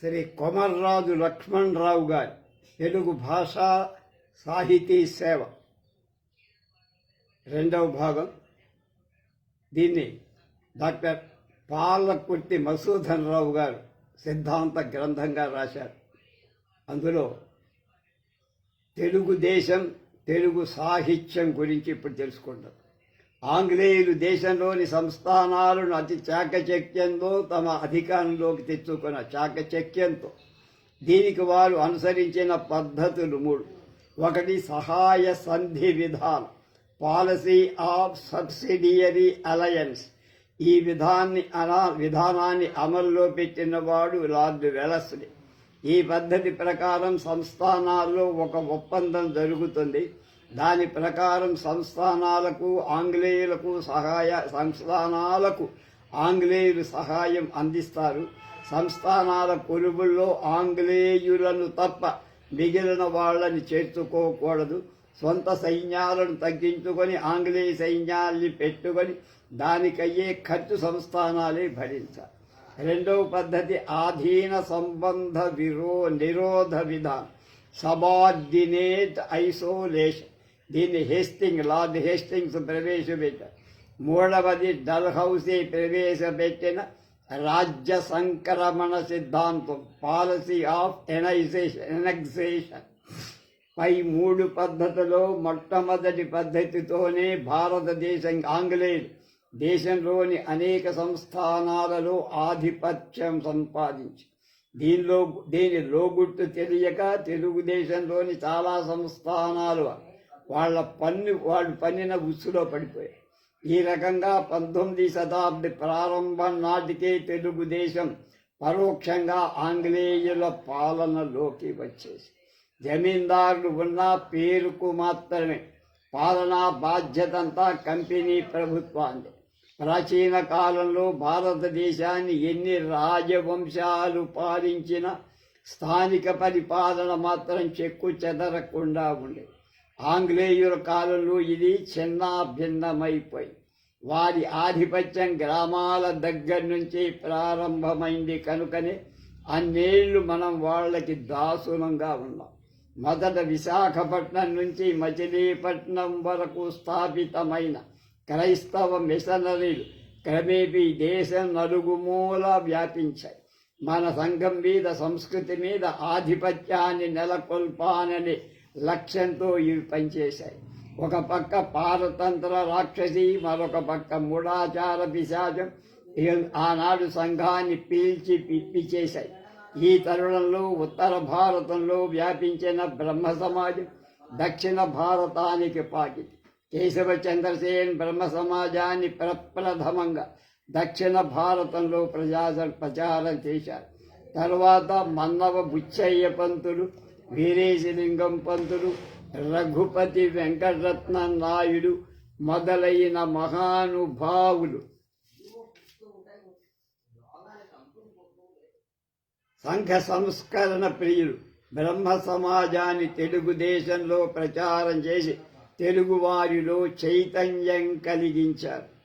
శ్రీ కొమర్రాజు లక్ష్మణరావు గారి తెలుగు భాషా సాహితీ సేవ. రెండవ భాగం. దీన్ని డాక్టర్ పాలకుర్తి మసూధన్ రావు గారు సిద్ధాంత గ్రంథంగా రాశారు. అందులో తెలుగుదేశం తెలుగు సాహిత్యం గురించి ఇప్పుడు తెలుసుకుంటాం ఆంగ్లేయులు దేశంలోని సంస్థానాలను అతి చాకచక్యంతో తమ అధికారంలోకి తెచ్చుకున్న చాకచక్యంతో దీనికి వారు అనుసరించిన పద్ధతులు మూడు. ఒకటి సహాయ సంధి విధానం పాలసీ ఆఫ్ సబ్సిడియరీ అలయన్స్. ఈ విధాన్ని అనా విధానాన్ని అమల్లో పెట్టినవాడు లార్డ్ వెలస్లీ ఈ పద్ధతి ప్రకారం సంస్థానాల్లో ఒక ఒప్పందం జరుగుతుంది. దాని ప్రకారం సంస్థానాలకు ఆంగ్లేయులకు సహాయ సంస్థానాలకు ఆంగ్లేయులు సహాయం అందిస్తారు. సంస్థానాల కొలువుల్లో ఆంగ్లేయులను తప్ప మిగిలిన వాళ్ళని చేర్చుకోకూడదు. సొంత సైన్యాలను తగ్గించుకొని ఆంగ్లేయ సైన్యాల్ని పెట్టుకొని దానికయ్యే ఖర్చు సంస్థానాలే భరించాలి. రెండవ పద్ధతి ఆధీన సంబంధ విరో నిరోధ విధానం. Subordinate isolation. దీన్ని హేస్టింగ్ లార్డ్ హేస్టింగ్స్ ప్రవేశపెట్టారు మూడవది డల్హౌసే ప్రవేశపెట్టిన రాజ్య సంక్రమణ సిద్ధాంతం పాలసీ ఆఫ్ ఎనైజేషన్ ఎనగ్జేషన్. పై మూడు పద్ధతిలో మొట్టమొదటి పద్ధతితోనే భారతదేశం ఆంగ్లేయులు దేశంలోని అనేక సంస్థానాలలో ఆధిపత్యం సంపాదించి దీనిలో దీని లోగుట్టు తెలియక తెలుగుదేశంలోని చాలా సంస్థానాలు వాళ్ళ పన్ను వాళ్ళు పన్నిన ఉసులో పడిపోయాయి. ఈ రకంగా పంతొమ్మిది శతాబ్ది ప్రారంభం నాటికే తెలుగుదేశం పరోక్షంగా ఆంగ్లేయుల పాలనలోకి వచ్చేసి జమీందారులు ఉన్న పేరుకు మాత్రమే పాలనా బాధ్యతంతా కంపెనీ ప్రభుత్వాన్ని ప్రాచీన కాలంలో భారతదేశాన్ని ఎన్ని రాజవంశాలు పాలించిన స్థానిక పరిపాలన మాత్రం చెక్కు చెదరకుండా ఉండేది. ఆంగ్లేయుల కాలంలో ఇది చిన్నాభిన్నమైపోయి వారి ఆధిపత్యం గ్రామాల దగ్గర నుంచి ప్రారంభమైంది కనుకనే అన్నేళ్ళు మనం వాళ్ళకి దాసులంగా ఉన్నాం. మొదట విశాఖపట్నం నుంచి మచిలీపట్నం వరకు స్థాపితమైన క్రైస్తవ మిషనరీలు క్రమేపీ దేశం నలుగుమూల వ్యాపించాయి. మన సంఘం మీద సంస్కృతి మీద ఆధిపత్యాన్ని నెలకొల్పానని లక్ష్యంతో ఇవి పనిచేశాయి. ఒక పక్క పారతంత్ర రాక్షసి మరొక పక్క మూఢాచార పిశాచం ఆనాడు సంఘాన్ని పీల్చి పిప్పి చేశాయి. ఈ తరుణంలో ఉత్తర భారతంలో వ్యాపించిన బ్రహ్మ సమాజం దక్షిణ భారతానికి పాటి. కేశవ చంద్రసేన్ బ్రహ్మ సమాజాన్ని ప్రప్రథమంగా దక్షిణ భారతంలో ప్రజా ప్రచారం చేశారు. తర్వాత మన్నవ బుచ్చయ్య పంతులు వీరేశలింగం పంతులు రఘుపతి వెంకటరత్న నాయుడు మొదలైన మహానుభావులు. సంఘ సంస్కరణ ప్రియులు బ్రహ్మ సమాజాన్ని తెలుగుదేశంలో ప్రచారం చేసి తెలుగువారిలో చైతన్యం కలిగించారు.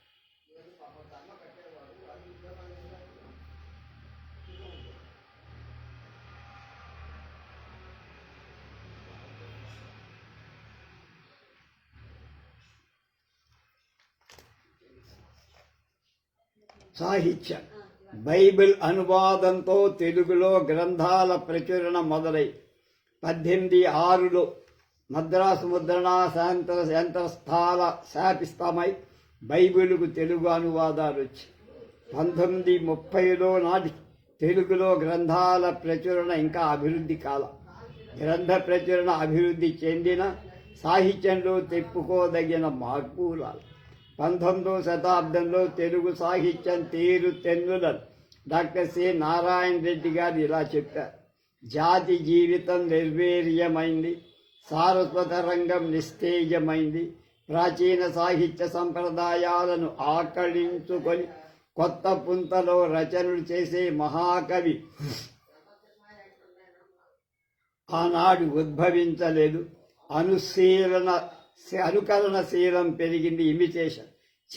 సాహిత్యం. బైబిల్ అనువాదంతో తెలుగులో గ్రంథాల ప్రచురణ మొదలై పద్దెనిమిది ఆరులో మద్రాసు ముద్రణ సాయంత్ర యంత్రస్థాల శాపిస్తామై బైబిల్కు తెలుగు అనువాదాలు వచ్చి పంతొమ్మిది ముప్పైలో నాటి తెలుగులో గ్రంథాల ప్రచురణ ఇంకా అభివృద్ధి కాల. గ్రంథ ప్రచురణ అభివృద్ధి చెందిన సాహిత్యంలో తెప్పుకోదగిన మార్పులాలు పంతొమ్మిదవ శతాబ్దంలో తెలుగు సాహిత్యం తీరు తెన్నులను. Doctor C. నారాయణ రెడ్డి గారు ఇలా చెప్పారు. జాతి జీవితం నిర్వీర్యమైంది. సారస్వత రంగం నిస్తేజమైంది. ప్రాచీన సాహిత్య సంప్రదాయాలను ఆకళించుకొని కొత్త పుంతలో రచనలు చేసే మహాకవి ఆనాడు ఉద్భవించలేదు. అనుశీలన అనుకరణశీలం పెరిగింది ఇమిటేషన్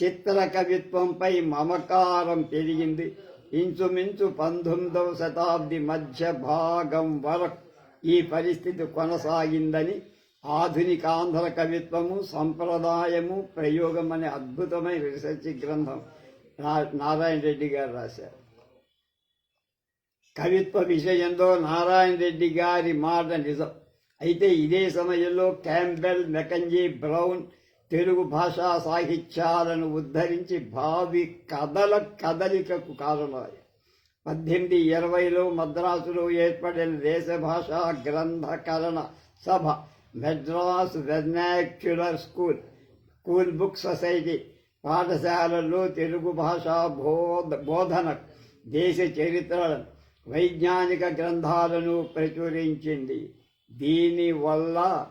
చిత్ర కవిత్వంపై మమకారం పెరిగింది. ఇంచుమించు పంతొమ్మిదవ శతాబ్ది మధ్య భాగం వరకు ఈ పరిస్థితి కొనసాగిందని ఆధునిక ఆంధ్ర కవిత్వము సంప్రదాయము ప్రయోగం అనే అద్భుతమైన రీసెర్చ్ గ్రంథం నా- నారాయణ రెడ్డి గారు రాశారు. కవిత్వ విషయంలో నారాయణ రెడ్డి గారి మాట నిజం. అయితే ఇదే సమయంలో క్యాంబెల్ మెకంజీ బ్రౌన్ తెలుగు భాషా సాహిత్యాలను ఉద్ధరించి భావి కథల కదలికకు కారణమయ్యాయి పద్దెనిమిది ఇరవైలో మద్రాసులో ఏర్పడిన దేశ భాషా గ్రంథకరణ సభ Madras vernacular school school book society పాఠశాలల్లో తెలుగు భాషా బోధ బోధన దేశ చరిత్రలను వైజ్ఞానిక గ్రంథాలను ప్రచురించింది. దీనివల్ల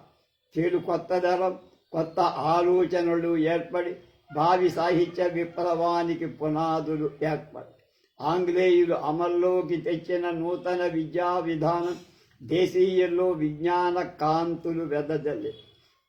చెడు కొత్త ధరం కొత్త ఆలోచనలు ఏర్పడి భావి సాహిత్య విప్లవానికి పునాదులు ఏర్పడి. ఆంగ్లేయులు అమల్లోకి తెచ్చిన నూతన విద్యా విధానం దేశీయుల్లో విజ్ఞాన కాంతులు వెదజల్లి.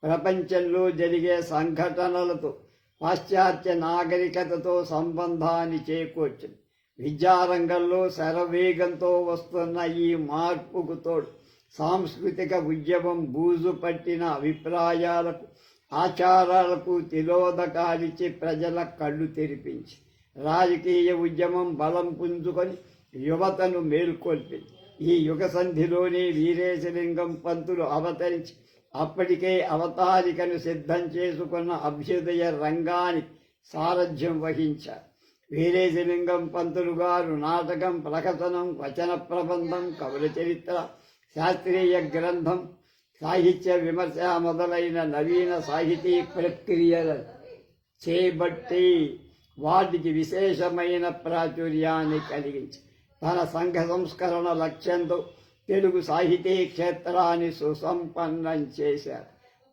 ప్రపంచంలో జరిగే సంఘటనలతో పాశ్చాత్య నాగరికతతో సంబంధాన్ని చేకూర్చింది. విద్యారంగంలో శరవేగంతో వస్తున్న ఈ మార్పుకు తోడు సాంస్కృతిక ఉద్యమం బూజు పట్టిన అభిప్రాయాలకు ఆచారాలకు తిలోదకాలిచ్చి ప్రజల కళ్ళు తెరిపించి రాజకీయ ఉద్యమం బలం పుంజుకొని యువతను మేల్కొల్పింది. ఈ యుగ సంధిలోనే వీరేశలింగం పంతులు అవతరించి అప్పటికే అవతారికను సిద్ధం చేసుకున్న అభ్యుదయ రంగానికి సారథ్యం వహించారు. వీరేశలింగం పంతులు గారు నాటకం ప్రకటనం వచన ప్రబంధం కవుల చరిత్ర శాస్త్రీయ గ్రంథం సాహిత్య విమర్శ మొదలైన నవీన సాహితీ ప్రక్రియలు చేపట్టి వాటికి విశేషమైన ప్రాచుర్యాన్ని కలిగించి తన సంఘ సంస్కరణ లక్ష్యంతో తెలుగు సాహితీ క్షేత్రాన్ని సుసంపన్నం చేశారు.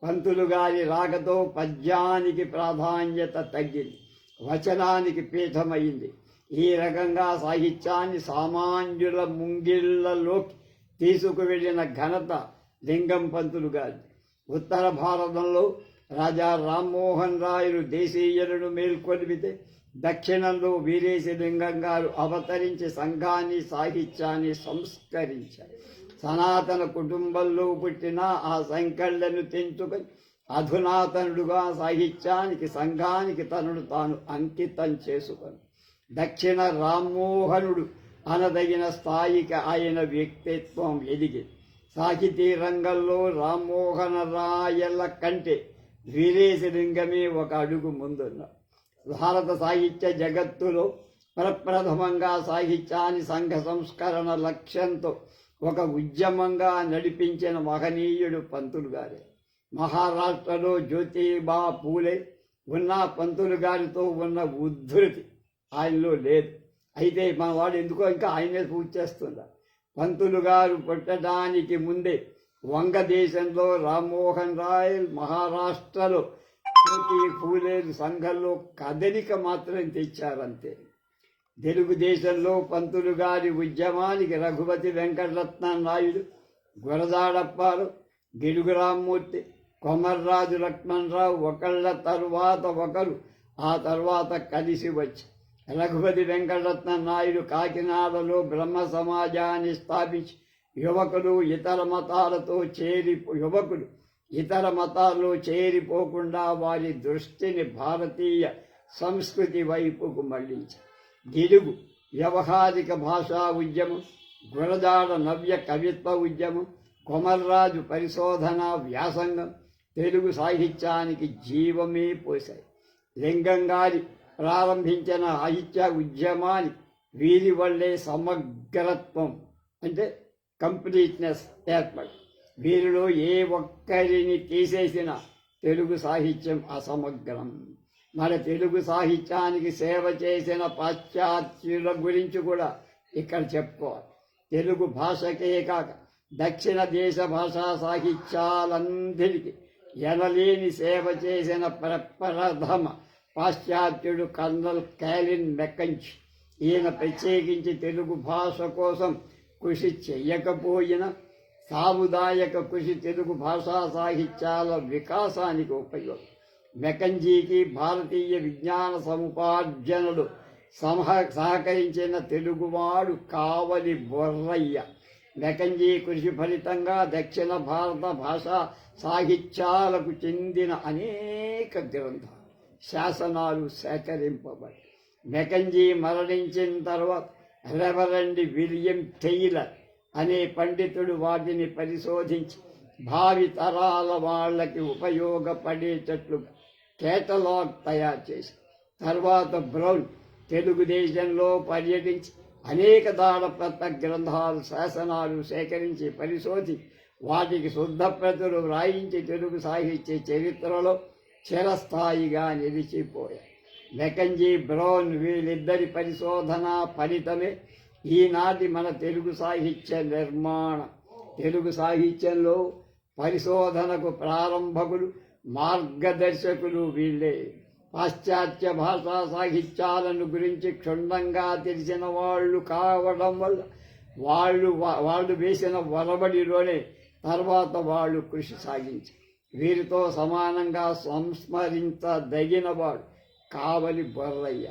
పంతులు గారి రాకతో పద్యానికి ప్రాధాన్యత తగ్గింది. వచనానికి పీఠమైంది. ఈ రకంగా సాహిత్యాన్ని సామాన్యుల ముంగిళ్ళలోకి తీసుకువెళ్ళిన ఘనత లింగం పంతులు గారి. ఉత్తర భారతంలో రాజా రామ్మోహన్ రాయలు దేశీయులను మేల్కొలిపితే దక్షిణంలో వీరేశ లింగం గారు అవతరించి సంఘాన్ని సాహిత్యాన్ని సంస్కరించారు. సనాతన కుటుంబంలో పుట్టిన ఆ సంకళ్ళను తెంచుకొని అధునాతనుడుగా సాహిత్యానికి సంఘానికి తనను తాను అంకితం చేసుకొని దక్షిణ రామ్మోహనుడు అనదగిన స్థాయికి ఆయన వ్యక్తిత్వం ఎదిగి సాహితీ రంగంలో రామ్మోహన రాయల కంటే వీరేశలింగమే ఒక అడుగు ముందున్నారు భారత సాహిత్య జగత్తులో ప్రప్రథమంగా సాహిత్యాన్ని సంఘ సంస్కరణ లక్ష్యంతో ఒక ఉద్యమంగా నడిపించిన మహనీయుడు పంతులు గారే. మహారాష్ట్రలో జ్యోతిబా పూలే ఉన్న పంతులు గారితో ఉన్న ఉద్ధృతి ఆయనలో లేదు. అయితే మన వాడు ఎందుకో ఇంకా ఆయనే పూజ చేస్తున్నారు పంతులు గారు పుట్టడానికి ముందే వంగదేశంలో రామ్మోహన్ రాయ్ మహారాష్ట్రలో పూలేరు సంఘంలో కదలిక మాత్రం తెచ్చారంతే. తెలుగుదేశంలో పంతులు గారి ఉద్యమానికి రఘుపతి వెంకటరత్న నాయుడు గురదాడప్పారు గిడుగు రామ్మూర్తి కొమర్రాజు లక్ష్మణరావు ఒకళ్ళ తరువాత ఒకరు ఆ తర్వాత కలిసి వచ్చారు రఘుపతి వెంకటరత్న నాయుడు కాకినాడలో బ్రహ్మ సమాజాన్ని స్థాపించి యువకులు ఇతర మతాలతో చేరి యువకులు ఇతర మతాల్లో చేరిపోకుండా వారి దృష్టిని భారతీయ సంస్కృతి వైపుకు మళ్ళించారు. గిడుగు వ్యవహారిక భాషా ఉద్యమం గురజాడ నవ్య కవిత్వ ఉద్యమం కొమర్రాజు పరిశోధన వ్యాసంగం తెలుగు సాహిత్యానికి జీవమే పోశాయి. లింగం గారి ప్రారంభించిన సాహిత్య ఉద్యమాన్ని వీరి వల్లే సమగ్రత్వం అంటే కంప్లీట్నెస్ ఏర్పడి వీరిలో ఏ ఒక్కరిని తీసేసిన తెలుగు సాహిత్యం అసమగ్రం. మన తెలుగు సాహిత్యానికి సేవ చేసిన పాశ్చాత్యుల గురించి కూడా ఇక్కడ చెప్పుకోవాలి. తెలుగు భాషకే కాక దక్షిణ దేశ భాషా సాహిత్యాలందరికీ ఎనలేని సేవ చేసిన ప్రప్రథమ పాశ్చాత్యుడు కర్నల్ క్యాలిన్ మెక్కంచి. ఈయన ప్రత్యేకించి తెలుగు భాష కోసం కృషి చెయ్యకపోయిన సాముదాయక కృషి తెలుగు భాషా సాహిత్యాల వికాసానికి ఉపయోగం. మెకంజీకి భారతీయ విజ్ఞాన సముపార్జనలు సమహ సహకరించిన తెలుగువాడు కావలి బొర్రయ్య. మెకంజీ కృషి ఫలితంగా దక్షిణ భారత భాషా సాహిత్యాలకు చెందిన అనేక గ్రంథాలు. శాసనాలు సేకరింపబడి మెకంజీ మరణించిన తర్వాత రెవరెండ్ విలియం టెయిలర్ అనే పండితుడు వాటిని పరిశోధించి భావి తరాల వాళ్ళకి ఉపయోగపడేటట్లు కేటలాగ్ తయారు చేసి తర్వాత బ్రౌన్ తెలుగుదేశంలో పర్యటించి అనేక దాడపత్ర గ్రంథాలు శాసనాలు సేకరించి పరిశోధించి వాటికి శుద్ధ ప్రతులు వ్రాయించి తెలుగు సాహిత్య చరిత్రలో చిరస్థాయిగా నిలిచిపోయాయి. మెకంజీ బ్రౌన్ వీళ్ళిద్దరి పరిశోధన ఫలితమే ఈనాటి మన తెలుగు సాహిత్య నిర్మాణం. తెలుగు సాహిత్యంలో పరిశోధనకు ప్రారంభకులు మార్గదర్శకులు వీళ్ళే. పాశ్చాత్య భాషా సాహిత్యాలను గురించి క్షుణ్ణంగా తెలిసిన వాళ్ళు కావడం వల్ల వాళ్ళు వా- వాళ్ళు వేసిన వరబడిలోనే తర్వాత వాళ్ళు కృషి సాగించారు. వీరితో సమానంగా సంస్మరించదగినవాడు కావలి బర్రయ్య.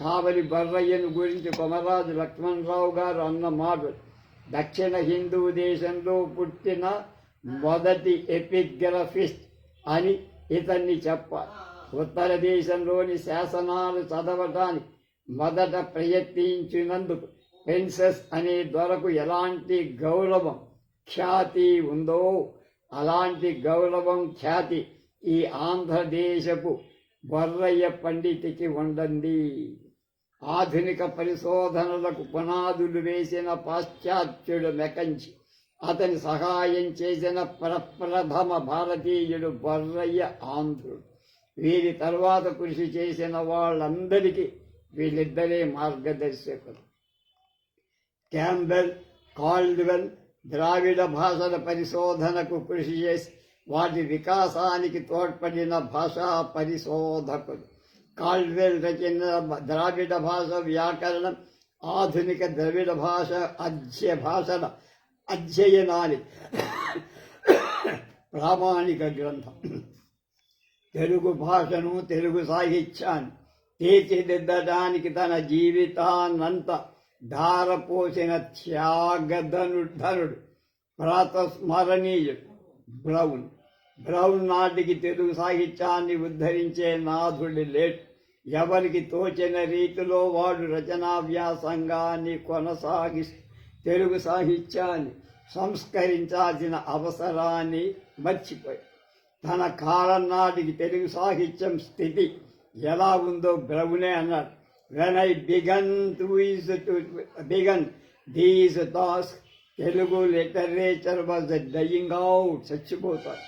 కావలి బర్రయ్యను గురించి కొమరాజు లక్ష్మణరావు గారు అన్న మాటలు దక్షిణ హిందూ దేశంలో పుట్టిన మొదటి ఎపిగ్రఫిస్ట్ అని ఇతన్ని చెప్పాలి. ఉత్తర దేశంలోని శాసనాలు చదవటానికి మొదట ప్రయత్నించినందుకు ప్రిన్సెస్ అనే దొరకు ఎలాంటి గౌరవం ఖ్యాతి ఉందో అలాంటి గౌరవం ఖ్యాతి ఈ ఆంధ్రదేశపు బొర్రయ్య పండితికి ఉండండి. ఆధునిక పరిశోధనలకు పునాదులు వేసిన పాశ్చాత్యుడు మెకంచి అతని సహాయం చేసిన ప్రప్రథమ భారతీయుడు బొర్రయ్య ఆంధ్రుడు. వీరి తర్వాత కృషి చేసిన వాళ్ళందరికీ వీళ్ళిద్దరే మార్గదర్శకులు. క్యాంబెల్ కాల్డ్వెల్ ద్రావిడ భాషల పరిశోధనకు కృషి చేసి వాటి వికాసానికి తోడ్పడిన భాషా పరిశోధకులు కాల్వెల్ రచన ద్రావిడ భాష వ్యాకరణం ఆధునిక ద్రవిడ భాష అధ్య భాషల అధ్యయనాన్ని ప్రామాణిక గ్రంథం. తెలుగు భాషను తెలుగు సాహిత్యాన్ని తీర్చిదిద్దడానికి తన జీవితాన్నంతా ధారపోసిన త్యాగధను ధనుడు ప్రాతస్మరణీయుడు బ్రౌన్ బ్రౌన్ నాటికి తెలుగు సాహిత్యాన్ని ఉద్ధరించే నాథుడి లేట్ ఎవరికి తోచిన రీతిలో వాడు రచనా వ్యాసంగాన్ని కొనసాగి తెలుగు సాహిత్యాన్ని సంస్కరించాల్సిన అవసరాన్ని మర్చిపోయి తన కాలం నాటికి తెలుగు సాహిత్యం స్థితి ఎలా ఉందో బ్రవునే అన్నాడు. When I began to to began these task Telugu literature was dying out చచ్చిపోతాడు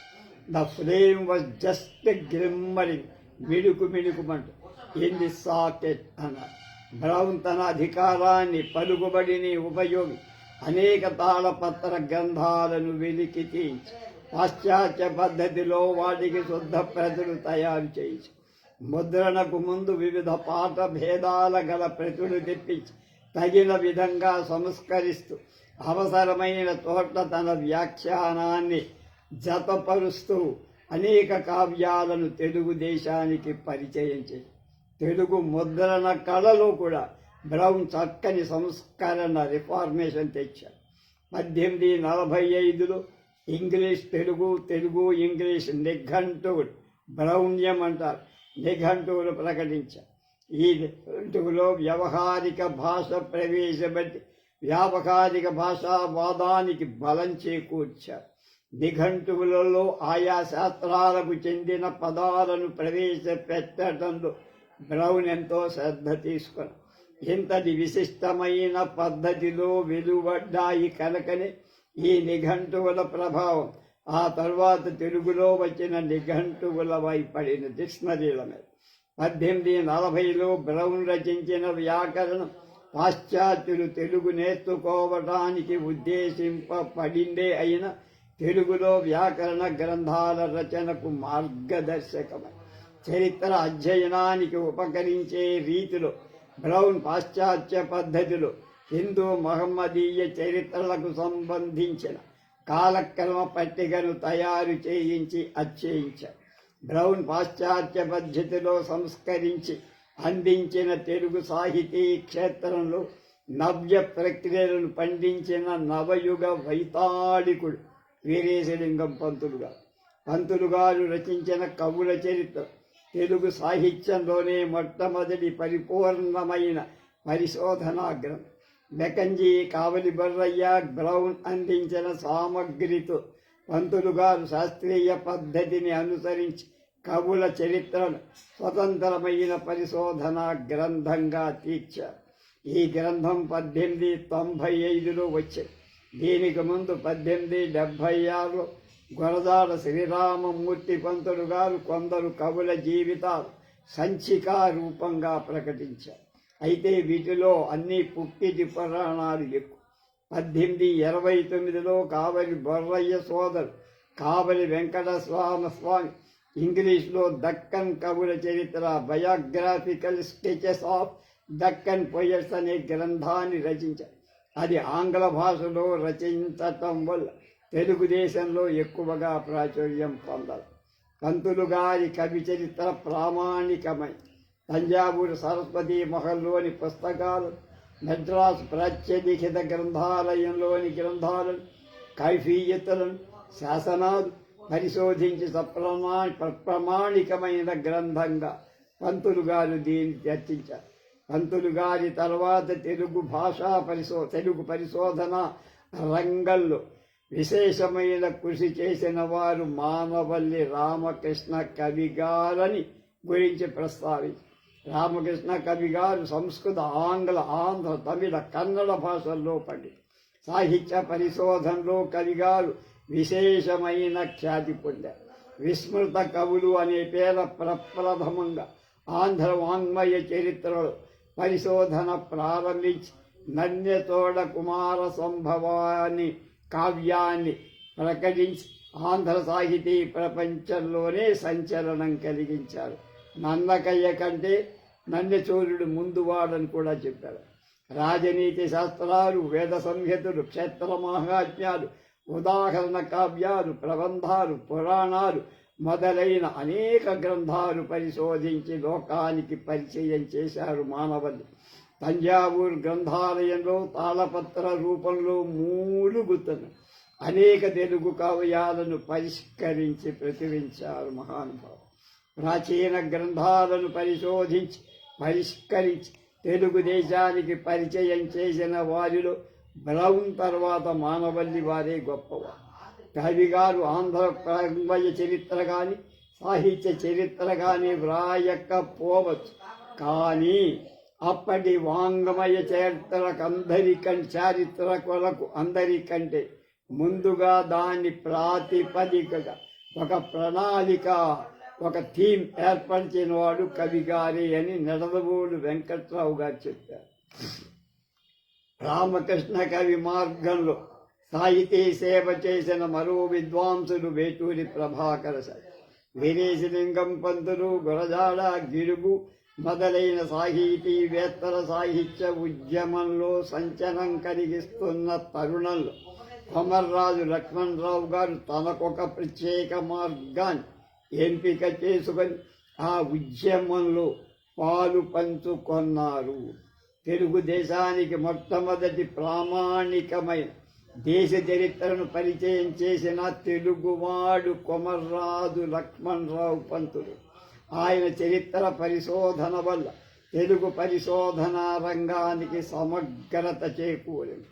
the flame was just glimmering మిడుకు మిడుకుమంటూ ఇన్ ది సాకెట్ అన్నాడు బ్రౌన్ తన అధికారాన్ని పలుకుబడిని ఉపయోగి అనేక తాళపత్ర గ్రంథాలను వెలికి తీయించి పాశ్చాత్య పద్ధతిలో వాటికి శుద్ధ ప్రజలు తయారు చేయించి ముద్రణకు ముందు వివిధ పాట భేదాల గల ప్రతులు తెప్పించి తగిన విధంగా సంస్కరిస్తూ అవసరమైన చోట్ల తన వ్యాఖ్యానాన్ని జతపరుస్తూ అనేక కావ్యాలను తెలుగు దేశానికి పరిచయం చేసి తెలుగు ముద్రణ కళలో కూడా బ్రౌన్ చక్కని సంస్కరణ రిఫార్మేషన్ తెచ్చారు పద్దెనిమిది నలభై ఐదులో ఇంగ్లీష్ తెలుగు తెలుగు ఇంగ్లీష్ నిఘంటు బ్రౌన్యం అంటారు. నిఘంటువులు ప్రకటించారు ఈ నిఘంటువులో వ్యవహారిక భాష ప్రవేశపెట్టి వ్యాపకాధిక భాషావాదానికి బలం చేకూర్చారు నిఘంటువులలో ఆయా శాస్త్రాలకు చెందిన పదాలను ప్రవేశపెట్టడంలో బ్రౌన్ ఎంతో శ్రద్ధ తీసుకుని. ఇంతటి విశిష్టమైన పద్ధతిలో వెలువడ్డాయి కనుకనే ఈ నిఘంటువుల ప్రభావం ఆ తర్వాత తెలుగులో వచ్చిన నిఘంటువుల పడిన డిక్షనరీల మీద పద్దెనిమిది నలభైలో బ్రౌన్ రచించిన వ్యాకరణం పాశ్చాత్యులు తెలుగు నేర్చుకోవటానికి ఉద్దేశింపబడిందే అయిన తెలుగులో వ్యాకరణ గ్రంథాల రచనకు మార్గదర్శకమై. చరిత్ర అధ్యయనానికి ఉపకరించే రీతిలో బ్రౌన్ పాశ్చాత్య పద్ధతిలో హిందూ మహమ్మదీయ చరిత్రలకు సంబంధించిన కాలక్రమ పట్టికను తయారు చేయించి అచ్చయించారు బ్రౌన్ పాశ్చాత్య పద్ధతిలో సంస్కరించి అందించిన తెలుగు సాహితీ క్షేత్రంలో నవ్య ప్రక్రియలను పండించిన నవయుగ వైతాళికుడు వీరేశలింగం పంతులు గారు పంతులు గారు రచించిన కవుల చరిత్ర తెలుగు సాహిత్యంలోనే మొట్టమొదటి పరిపూర్ణమైన పరిశోధనా గ్రంథం. మెకంజీ కావలి బొర్రయ్య బ్రౌన్ అందించిన సామగ్రితో పంతులు గారు శాస్త్రీయ పద్ధతిని అనుసరించి కవుల చరిత్రను స్వతంత్రమైన పరిశోధన గ్రంథంగా తీర్చారు. ఈ గ్రంథం పద్దెనిమిది తొంభై ఐదులో వచ్చింది. దీనికి ముందు పద్దెనిమిది డెబ్భై ఆరులో గురదాడ శ్రీరామమూర్తి పంతులు గారు కొందరు కవుల జీవితాలు సంచికా రూపంగా ప్రకటించారు. అయితే వీటిలో అన్ని పుట్టిటి పురాణాలు ఎక్కువ పద్దెనిమిది ఇరవై తొమ్మిదిలో కావలి బొర్రయ్య సోదరు కావలి వెంకటస్వామి స్వామి. ఇంగ్లీష్లో దక్కన్ కవుల చరిత్ర biographical sketches of Deccan poets అనే గ్రంథాన్ని రచించారు. అది ఆంగ్ల భాషలో రచించటం వల్ల తెలుగుదేశంలో ఎక్కువగా ప్రాచుర్యం పొందాలి పంతులు గారి కవి చరిత్ర ప్రామాణికమై తంజావూరు సరస్వతి మహల్లోని పుస్తకాలు మద్రాసు ప్రాచ్యలిఖిత గ్రంథాలయంలోని గ్రంథాలను కైఫీయతులను శాసనాలు పరిశోధించి సప్రమా ప్రమాణికమైన గ్రంథంగా పంతులు గారు దీన్ని చర్చించారు. పంతులు గారి తర్వాత తెలుగు భాషా పరిశో తెలుగు పరిశోధన రంగంలో విశేషమైన కృషి చేసిన వారు మానవల్లి రామకృష్ణ కవి గారని గురించి ప్రస్తావించారు. రామకృష్ణ కవి గారు సంస్కృత ఆంగ్ల ఆంధ్ర తమిళ కన్నడ భాషల్లో పండి సాహిత్య పరిశోధనలో కవి గారు విశేషమైన ఖ్యాతి పొందారు. విస్మృత కవులు అనే పేర ప్రప్రథమంగా ఆంధ్ర వాంగ్మయ చరిత్రలో పరిశోధన ప్రారంభించి నన్యతోడ కుమార సంభవాన్ని కావ్యాన్ని ప్రకటించి ఆంధ్ర సాహితీ ప్రపంచంలోనే సంచలనం కలిగించారు. నన్నకయ్య కంటే నన్నచోరుడు ముందువాడని కూడా చెప్పారు. రాజనీతి శాస్త్రాలు వేద సంహితులు క్షేత్ర మహాజ్ఞాలు ఉదాహరణ కావ్యాలు ప్రబంధాలు పురాణాలు మొదలైన అనేక గ్రంథాలు పరిశోధించి లోకానికి పరిచయం చేశారు మానవులు. తంజావూరు గ్రంథాలయంలో తాళపత్ర రూపంలో మూలుగుతున్న అనేక తెలుగు కావ్యాలను పరిష్కరించి ప్రచురించారు మహానుభావులు ప్రాచీన గ్రంథాలను పరిశోధించి పరిష్కరించి తెలుగుదేశానికి పరిచయం చేసిన వారిలో బ్రౌన్ తర్వాత మానవల్లి వారే గొప్పవారు. కవిగారు ఆంధ్ర ప్రాంగయ చరిత్ర కానీ సాహిత్య చరిత్ర కానీ వ్రాయకపోవచ్చు. కానీ అప్పటి వాంగమయ చరిత్రకు అందరికంటే చారిత్రకులకు అందరికంటే ముందుగా దాని ప్రాతిపదికగా ఒక ప్రణాళిక ఒక థీమ్ ఏర్పరిచిన వాడు కవిగారి అని నిడదవోలు వెంకట్రావు గారు చెప్పారు. రామకృష్ణ కవి మార్గంలో సాహితీ సేవ చేసిన మరో విద్వాంసులు వేటూరి ప్రభాకర వీరేశలింగం పంతులు గురజాడ గిరుగు మొదలైన సాహితీవేత్తల సాహిత్య ఉద్యమంలో సంచలనం కలిగిస్తున్న తరుణంలో కొమర్రాజు లక్ష్మణరావు గారు తనకొక ప్రత్యేక మార్గాన్ని ఎంపిక చేసుకొని ఆ ఉద్యమంలో పాలు పంచుకొన్నారు తెలుగుదేశానికి మొట్టమొదటి ప్రామాణికమైన దేశ చరిత్రను పరిచయం చేసిన తెలుగువాడు కొమర్రాజు లక్ష్మణరావు పంతులు. ఆయన చరిత్ర పరిశోధన వల్ల తెలుగు పరిశోధనా రంగానికి సమగ్రత చేకూరింది.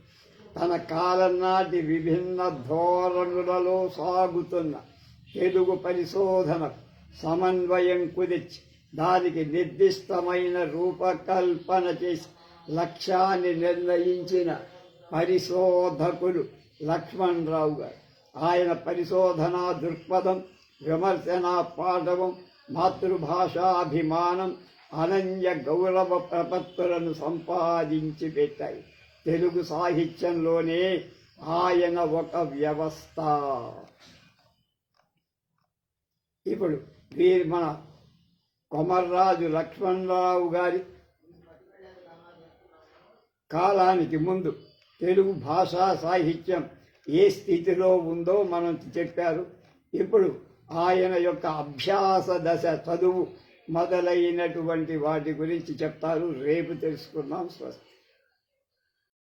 తన కాలం నాటి విభిన్న ధోరణులలో సాగుతున్న తెలుగు పరిశోధన సమన్వయం కుదిర్చి దానికి నిర్దిష్టమైన రూపకల్పన చేసి లక్ష్యాన్ని నిర్ణయించిన పరిశోధకులు లక్ష్మణరావు గారు. ఆయన పరిశోధనా దృక్పథం విమర్శనా పాఠవం మాతృభాషాభిమానం అనన్య గౌరవ ప్రపత్తులను సంపాదించి పెట్టాయి. తెలుగు సాహిత్యంలోనే ఆయన ఒక వ్యవస్థ. ఇప్పుడు వీరి మన కొమర్రాజు లక్ష్మణరావు గారి కాలానికి ముందు తెలుగు భాషా సాహిత్యం ఏ స్థితిలో ఉందో మనం చెప్పారు. ఇప్పుడు ఆయన యొక్క అభ్యాస దశ చదువు మొదలైనటువంటి వాటి గురించి చెప్తారు. రేపు తెలుసుకుందాం. స్వస్తి.